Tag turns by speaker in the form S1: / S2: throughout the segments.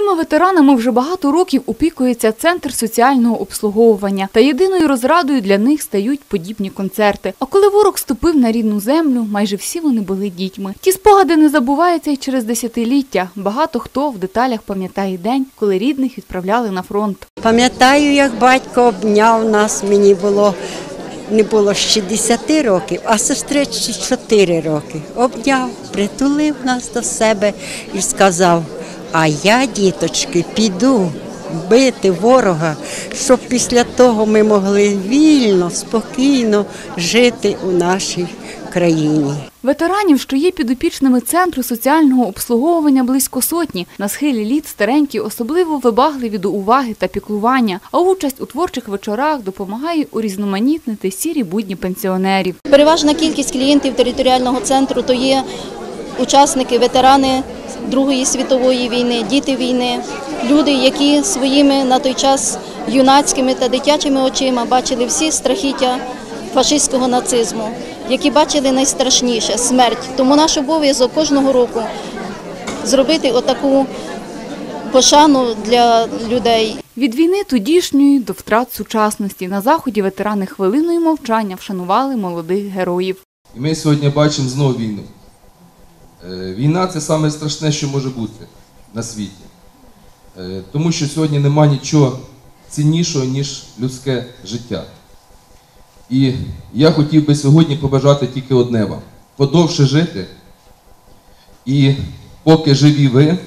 S1: Цими ветеранами вже багато років опікується центр соціального обслуговування. Та єдиною розрадою для них стають подібні концерти. А коли ворог ступив на рідну землю, майже всі вони були дітьми. Ті спогади не забуваються й через десятиліття. Багато хто в деталях пам'ятає день, коли рідних відправляли на фронт.
S2: Пам'ятаю, як батько обняв нас, мені було не було ще 10 років, а сестричці 4 роки. Обняв, притулив нас до себе і сказав: а я, діточки, піду бити ворога, щоб після того ми могли вільно, спокійно жити у нашій країні.
S1: Ветеранів, що є підопічними центру соціального обслуговування близько сотні, на схилі літ старенькі особливо вибагливі до уваги та піклування, а участь у творчих вечорах допомагає урізноманітнити сірі будні пенсіонерів.
S3: Переважна кількість клієнтів територіального центру то є учасники, ветерани Другої світової війни, діти війни, люди, які своїми на той час юнацькими та дитячими очима бачили всі страхіття фашистського нацизму, які бачили найстрашніше смерть. Тому наш обов'язок кожного року зробити отаку пошану для людей.
S1: Від війни тодішньої до втрат сучасності на заході ветерани хвилиною мовчання вшанували молодих героїв.
S4: І ми сьогодні бачимо знову війну. Е, Війна це саме страшне, що може бути на світі. Е, Тому що сьогодні нема нічого ціннішого, ніж людське життя. І я хотів би сьогодні побажати тільки одне вам: подовше жити. І поки живі ви,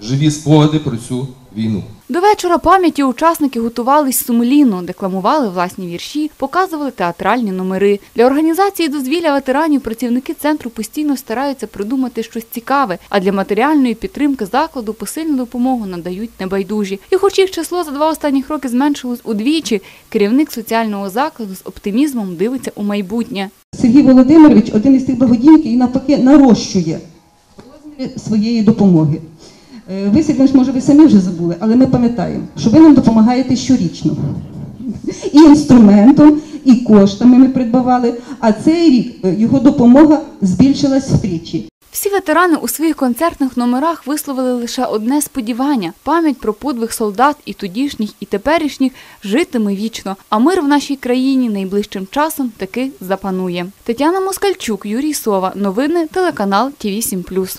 S4: живі спогади про цю війну.
S1: До вечора пам'яті учасники готувались сумлінно, декламували власні вірші, показували театральні номери. Для організації дозвілля ветеранів працівники центру постійно стараються придумати щось цікаве, а для матеріальної підтримки закладу посильну допомогу надають небайдужі. І хоч їх число за два останніх роки зменшилось удвічі, керівник соціального закладу з оптимізмом дивиться у майбутнє.
S5: Сергій Володимирович один із тих благодійників, який навпаки нарощує розміри своєї допомоги. Е, Ви, Сергій, може, ви самі вже забули, але ми пам'ятаємо, що ви нам допомагаєте щорічно. І інструментом, і коштами ми придбавали, а цей рік е, його допомога збільшилась втричі.
S1: Всі ветерани у своїх концертних номерах висловили лише одне сподівання: пам'ять про подвиг солдат і тодішніх, і теперішніх житиме вічно. А мир в нашій країні найближчим часом таки запанує. Тетяна Москальчук, Юрій Сова. Новини телеканал ТІВІ 7+.